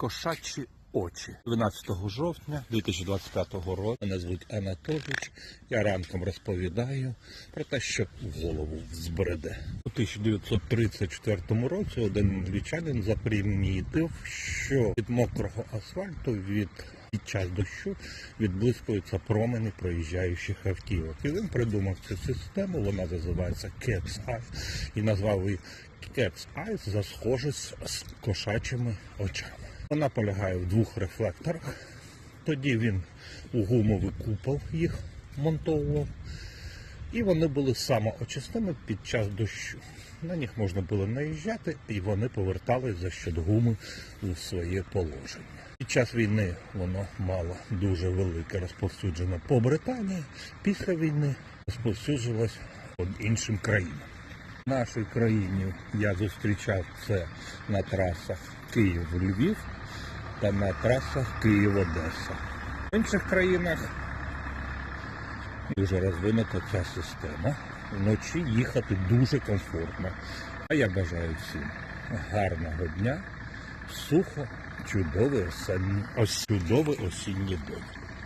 Кошачі очі 12 жовтня 2025 року. Мене звуть Анатолійович. Я ранком розповідаю про те, що голову збереде. У 1934 році один англічанин запримітив, що від мокрого асфальту від під час дощу відблискуються промені проїжджаючих автівок. І він придумав цю систему, вона називається Cat's Eye, і назвав її Cat's Eyes за схожість з кошачими очами. Вона полягає в двох рефлекторах. Тоді він у гумовий купол їх монтовував. І вони були самоочисними під час дощу. На них можна було наїжджати, і вони повертались за счет гуми у своє положення. Під час війни воно мало дуже велике розповсюдження по Британії. Після війни розповсюджилось по іншим країнам. В нашій країні я зустрічав це на трасах Київ-Львів та на трасах Київ-Одеса. В інших країнах дуже розвинута ця система. Вночі їхати дуже комфортно. А я бажаю всім гарного дня, сухо, чудовий осінній, ос- чудовий осінній день.